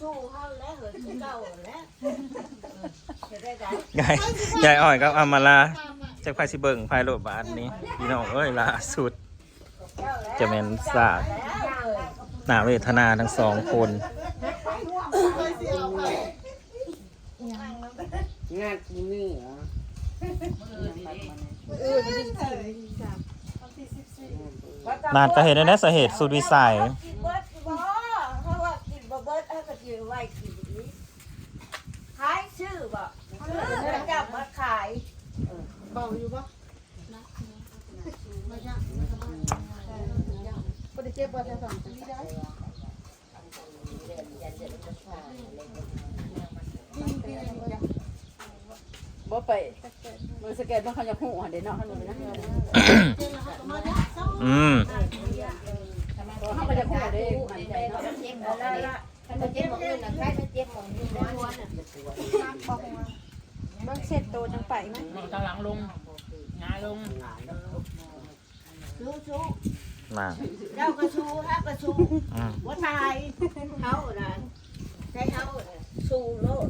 สู้เขาแล้วเหรอสู้เก่าแล้วจะได้ไงยายยายอ้อยกับอามาลาจากไฟสิเบิ่งไฟโรบาทนี้พี่น้องเอ้ยล่าสุด จะเป็นสากหนาเวทนาทั้งสองคนงานกูนี่เหรอนานก็เห็นได้สาเหตุสุดวิสัย กินเบิร์ดบ่เพราะว่ากินบ่เบิร์ดเอาก็ยืนไว้กินนี้ขายชื่อบ่ชื่อพระเจ้ามาขาย เบาอยู่ปะไม่ยากไม่สบายบ่ได้เจ็บบ่ได้สั่งที่ได้กินกินองบ่ไปมือสแกนต้องเขาจะหูหันเดียวเนาะขนูนะเจ็บแล้วเขาก็มาเนี่ยเศร้าอืมเขาก็จะหูเด้มันใจเนาะเจ็บแล้วข้าเจ็บหมองอื่นะใครจะเจ็บหมองอื่นได้น่ะ บิ่งเสร็จโตจังไปไหมทางหลังลงงายลงสู้สู้น่ะเจ้าก็สู้ฮะก็สู้อืมว่าตายเขาน่ะใช้เขาน่ะสู้โลด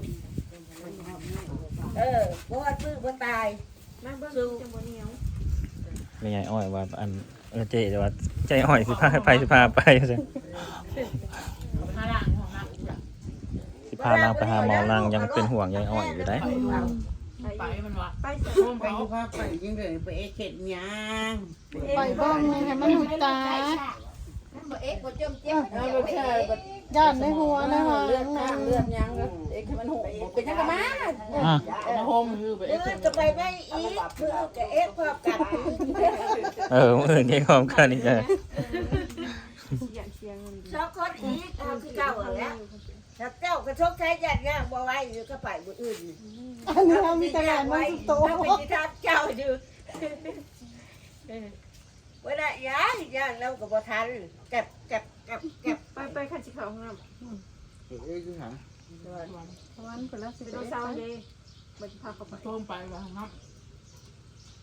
เออบ่ว่าซื้อบ่ตาย มาเบิ่งจังบ่เหนียวไม่ยายอ้อยว่าอันเออเจ๊ว่าใจอ้อยสิพาไปสิพาไปใช่ ข้างหลังของนัก สิ พานางไปหาหมอนางยังเป็นห่วงยายอ้อยอยู่ได้ไปมันวะไปร่วมไปเขาอยู่ภาพไปยังเลยไปเอเข็ดยังไปบิ่งให้มันหูตาเอ๊ะบ่จมเจ็บเอาลูกชายบัดย่านในหัวนะเลือดข้างเลือดยังเอ็กมันหูเป็นยังกันมาอืมมาโฮมคือไปเออจะไปไม่อีกคือกับเอ๊ะพอกันเออมื้อนยังพร้อมกันอีกเออสองคนอีกคือเก่าแล้ว ถ้าเจ้าก็ชกใช้ยันย่างบ่ไหวอยู่ก็ไปบ่อื่นอันนี้เรามีตลาดมันสุดโตเอาไปที่ทางเจ้าอยู่เวลาย่างย่างแล้วก็บ่ทันเก็บเก็บเก็บเก็บไปไปขันสิเขาห้องน้เอ้ยคือหาำวันเพิ่นแล้วสิไปเศร้าเลยมันพาเขาไปโฮมไปวะครับ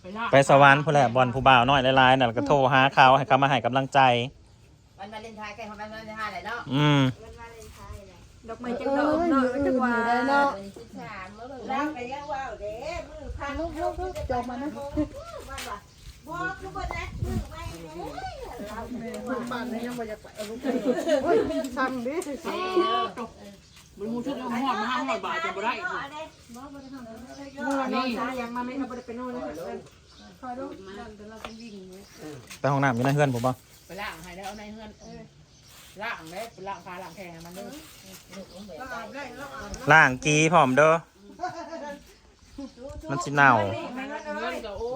ไปล่าไปสวรรค์พุ่นแหละบอลผู้บ่าวน้อยหลายๆน่ะแล้วก็โทรหาเขาให้เขามาให้กำลังใจ วันวาเลนไทน์ใกล้ของวันวาเลนไทน์แหละเนาะอืม ดอกไม้จังดอกเนาะจังว่าได้เนาะวันที่3มื้อแล้วก็ยังว่าเด้มือพันลูกลูกลูกจบมานะว่าว่าบ่คือบ่ได้มือไม่เด้เราลูกป่านนี้ยังบ่อยากไปเอาลูกไปโอ้ยสั่งดิบนมูชุดยังหอดมาห้าหอดบาทจะบ่ได้เนาะเด้เมื่อวานนอนสายยังมาไม่เอาบ่ได้ไปโน่นนะคอยลูกเดี๋ยวเราเป็นวิ่งเนี่ยไปห้องน้ำอยู่ในเฮือนผมบ่ไปล่างให้แล้วในเฮือน ล่างได้ไปล่างพาล่างแข่งมันเลยล่างกีพร้อมเด้อ มันสิเน่าเงินก็โอ้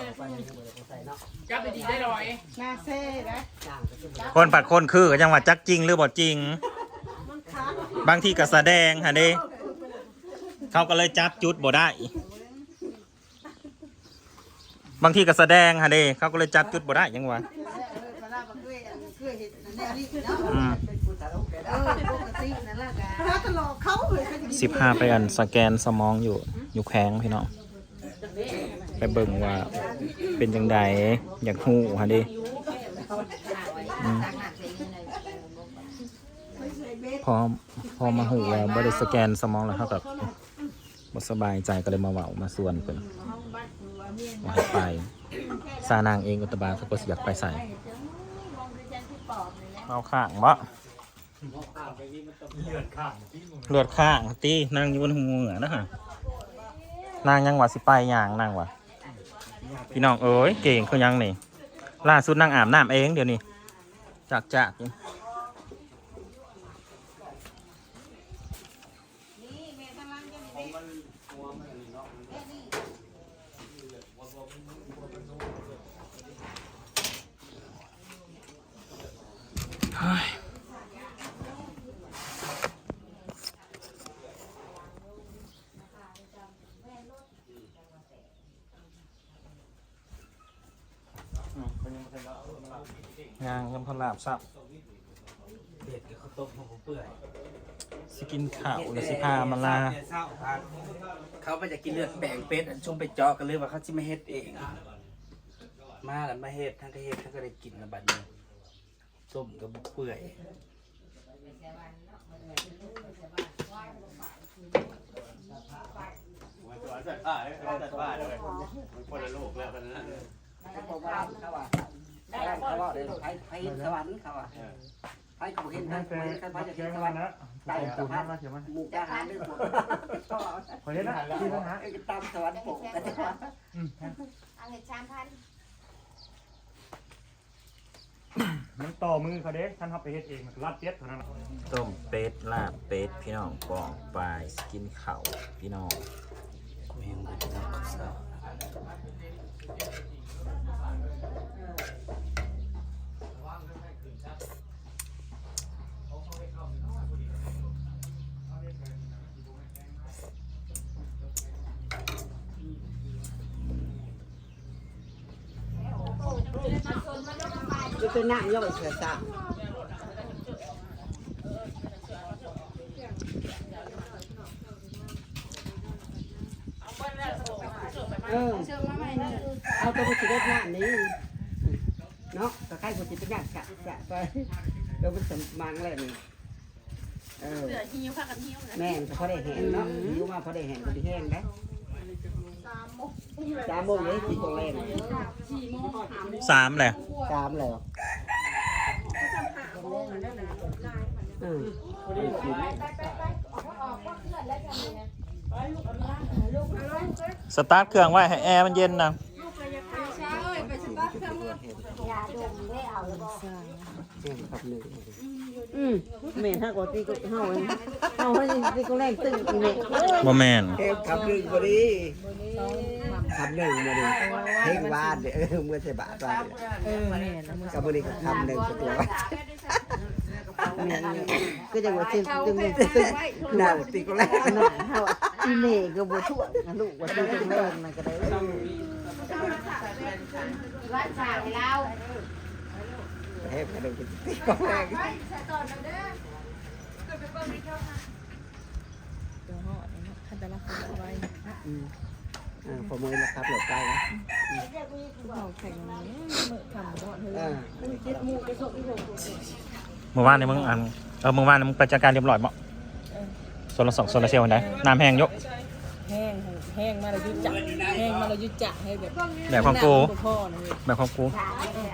ยจับไปดีได้ลอยหน้าเซ่นะคนปัดคนคือก็ยังว่าจักจริงหรือบ่จริง บางทีก็แสดงฮะเด้เขาก็เลยจับจุดบ่ได้ บางทีก็แสดงฮะเด้เขาก็เลยจับจุดบ่ได้ยังวะ อืมถ้าตลอดเขาเลยสิบห้าไปอันสแกนสมองอยู่อยู่แข้งพี่น้องไปเบิ่งว่าเป็นจังใดอยากฮู้ฮะด้อืมพอพอมาหูแล้วบ่ได้สแกนสมองแล้วเท่ากับบ่สบายใจก็เลยมาเว้ามาส่วนเพิ่นว่าให้ไปซานางเองอุตบาเขาก็สิอยากไปใส่ เอาข้างบ่เลือดข้างตีนางอยู่บนหัวนะฮะนางยังว่าสิไปย่างนางว่าพี่น้องเอ้ยเก่งคือยังนี่ล่าสุดนางอาบน้ำเองเดี๋ยวนี้จากจากนี่ งานกำพลาบซับเด็ดกับข้าวต้มของผมเปื่อยสกินข่าวหรือสิพามาลา เขาไปจะกินเลือดแบ่งเป็ดอันช่วงไปเจาะกันเลยว่าเขาจะไม่เฮ็ดเอง มาแล้วมาเฮ็ดท่านก็เฮ็ดท่านก็ได้กินระบาดต้มกับเปื่อยวันจัดผ้าเลยจัดผ้าด้วยคนละโลกแล้วกันนะ เขาว่าเขาว่าเขาว่าเลยไปไปสวรรค์เขาว่าไปเขาเห็นทางไปเขาไปจะเห็นสวรรค์ใต้สะพานมุกดาหารด้วยผมขอเล่นนะที่ทหารไอ้ตามสวรรค์ปกกันเอาเห็ดสามพันมันต่อมือเขาเด้ท่านเขาไปเฮ็ดเองมันรัดเจ็ดเท่านั้นต้มเป็ดลาบเป็ดพี่น้องปองปลายกินเข่าพี่น้องเมียงมันจะต้อ จะเป็นน้ำย่อยเสือซ่าเออเอาตัวมันสิได้หน้านี้เนาะก็ใครคนสิเป็นหน้ากะกะไปเดี๋ยวมันสมังเลยนี่เออเสือหิวพากันหิวนะแม่นก็พอได้แห้งเนาะหิวมาพอได้แห้งก็ได้แห้งได้สามโมงเลยสี่โมงแรงสามแหละสามแล้วเออสตาร์ทเครื่องไว้ให้แอร์มันเย็นนะเสียงกับหนึ่งอืมแม่ถ้ากว่าตีก็เฮาเองเฮาให้ตีก็แรงตึ้งอีเมฆบ่แมนเทปขับหนึ่งพอดีขับหนึ่งมาดิเทปบ้านเออเมื่อใส่บาทไปกับมือนี้ก็ขับหนึ่งตัว แม่ก็จะว่าตึ้งตึ้งตึงหน้าตีก็แล้วหน้าเฮาอีเมฆก็บ่ทั่วนะลูกว่าตีตึ้งแรงมันก็ได้ว่าสาวเราเทปขับหนึ่งตีก็แรงอืมอ่าพอมือแล้วครับหลบได้นะเออเมื่อ วานนี่มึงอันเออเมื่อวานนี่มึงไปจัดการเรียบร้อยบ่โซลาร์สองโซลาร์เซลล์อันใดน้ำแห้งยก แห้งแห้งมาแล้วยุจักแห้งมาแล้วยุจักให้แบบแบบของกูพ่อนะเว้ยแบบของกูขนาดยืน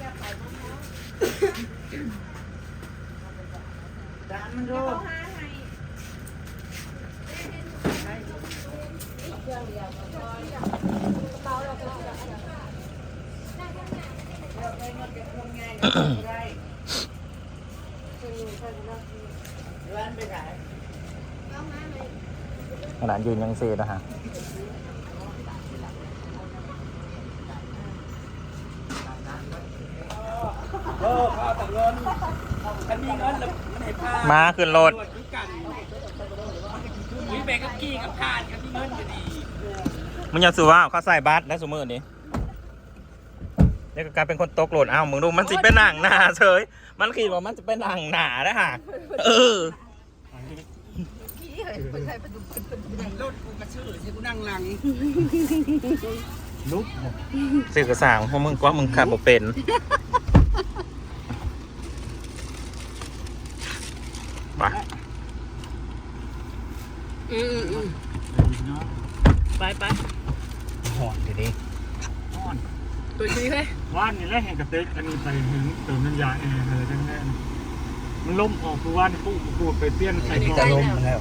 ยังเซนะฮะโอ้ ข้าวตังเงินฉันมีเงินแล้วมันให้พามาขึ้นรถตรวจด้วยกันมีแบกกับกี้กับทานกับมีเงินอยู่ดีมึงอยังซื้อว่าเขาใส่บัตรได้สมมือนี้ เดี๋ยวก็กลายเป็นคนตกหลดอ้าวมึงดูมันสิเป็นหนังหนาเฉยมันคิดว่ามันจะเป็นหนังหนาได้ฮะเออรถกูกระชื่อที่กูนั่งหลังลุกสื่อกระสางเพราะมึงก็มึงขับบ่เป็นไปไปไปหอนทีนี้ ตัวชี้เลยว่านนี่แหละแห่งกระเตกอันนี้ไปถึงเติมน้ำยาแอร์เลยทั้งนั้นมันล่มออกคือว่านปุ๊บปุ๊บไปเปลี่ยนใส่กจะองล้มมาแล้ว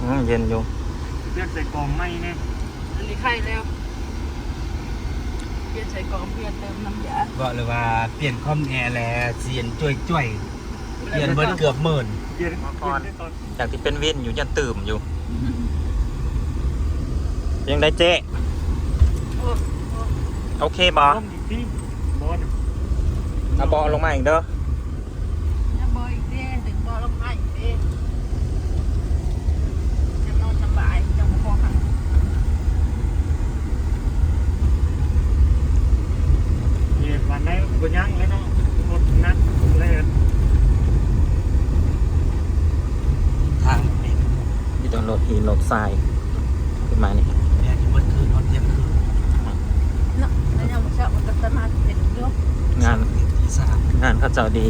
อืมเย็นอยู่เปลี่ยนใส่กองไม่แน่อันนี้ไข่แล้วเปลี่ยนใส่กล่องเปลี่ยนเติมน้ำยาบอกเลยว่าเปลี่ยนคอมแอร์แล้วเสียนจ่วยจ่วยเปลี่ยนเบิร์เกือบหมื่นเปลี่ยนเปลี่ยนได้ตอนจากที่เป็นวินอยู่ยันตื่มอยู่ ยังได้เจ๊ โอเคบอล่มอีกที่บอสเอาบอลงมาอีกเด้อจะบอยอีกเด้ถึงบอลงไปอีกเด้จะนอนสบายจะมาพอค่ะเหตุวันไหนก็ยังแล้วเนาะรถนัดเลยทางเป็นที่ต้องรถหินรถทรายขึ้นมานี่ แม่ที่เมื่อคืนนอนเที่ยงคืน เนาะ แล้วยังเช้ามันก็จะเป็นยกงาน ที่สามงานเขาเจ้าดี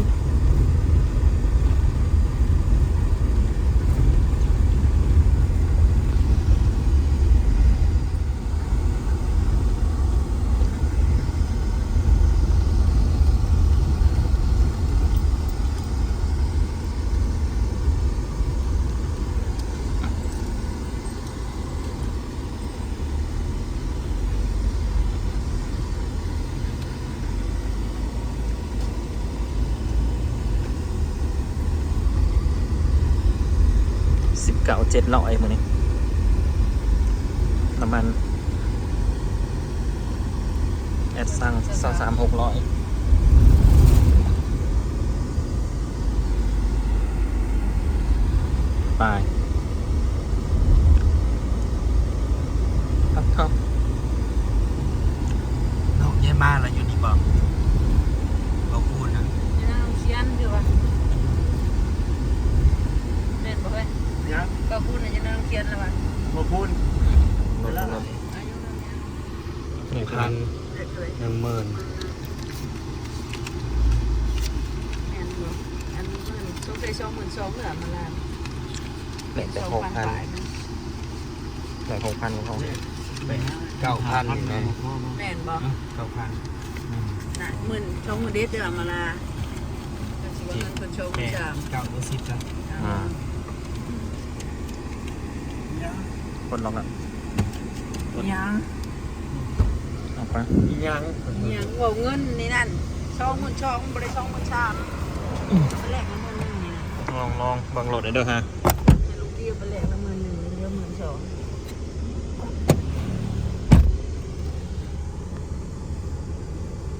เก่าเจ็ดร้อยมือนี้น้ำมัน แอดสั่งสามสามหกร้อยไปครับครับน้องเยี่ยมมากแล้วอยู่นี่บอกบอกพูดนะ นี่นะเชียนอยู่ว่ะเล่นบ่เฮ้ย ยัง ก็พูดในยังนั่งเขียนแล้วว่ะ มาพูด อายุเท่าไหร่ หนึ่ง พันเด็กเลยหนึ่งหมื่นแม่นบ่อันหมื่นสงสัยสองหมื่นสองเหลือมาละเหล็กแต่สองหกพันพันบาทเหล็กหกพันของเขาเก้าพันแม่แม่นบ่เก้าพันน่ะหมื่นสองหมื่นเด็ดเหลือมาละก็สิว่าเงินคนโชว์คนจามเก้าตัวสิบจ้ะอ่าคนลองละยัง เอาไปยังยังว่าเงินนี่นั่นสองหมื่นสองบ่ได้สองหมื่นสามไปแลกละหมื่นหนึ่งนี่นะลองลองเบังโหลดได้เด้อฮะให้ลูกเดียวไปแลกละหมื่นหนึ่งเหลือหมื่นสอง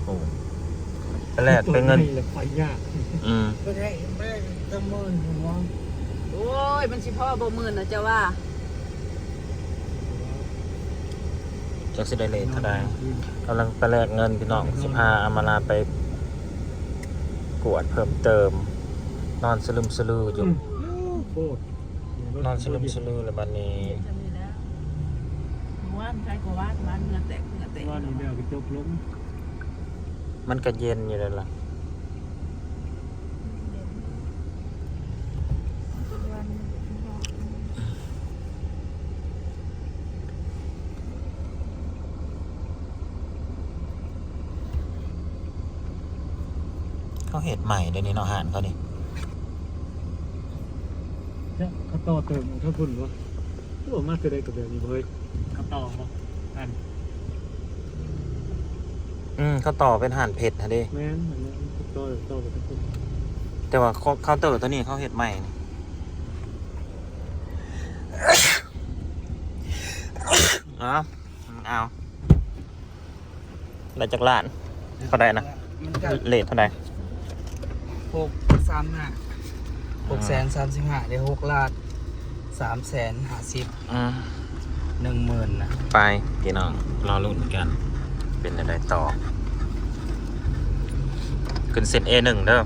โอ้ไปแลกเป็นเงินเลยขอยากอืมบ่ได้บ่ได้ตั้งหมื่นหัวโอ้ยมันสิพ่อบ่หมื่นนะเจ้าว่า จักสิได้เลทเท่าใดกำลังไปแลกเงินพี่น้องสิพาอามาลาไปกวดเพิ่มเติม นอนสลึมสลืออยู่โคตรนอนสลึมสลือเลยบัดนี้จำนี่แล้วว่านใครก็ว่านมันเงินแตกเงินแตกว่านี่เดี๋ยวไปจบล้มมันก็เย็นอยู่เลยล่ะ เขาเห็ดใหม่เดี๋ยวนี้เนาะอาหารเขานี่เนี่ยเขาต่อเติมถ้าพุ่นวะตัวมากจะได้กับเดี๋ยวนี้เฮ้ยเขาต่อมาอันอืมเขาต่อเป็นอาหารเผ็ดนะเดิแม่นอันนี้เขาต่อต่อกับพุ่นแต่ว่าเคาน์เตอร์ตัวนี้เขาเห็ดใหม่นี่เอาเอาได้จากล้านเท่าไดนะมันก็เลทเท่าได หกสามห้าหกแสนสามสิบห้าได้หกล้านสามแสนห้าสิบอืมหนึ่งหมื่นนะไปพี่น้องรอลุ้นกัน เป็นอะไรต่อขึ้นเส้น A1 เด้อ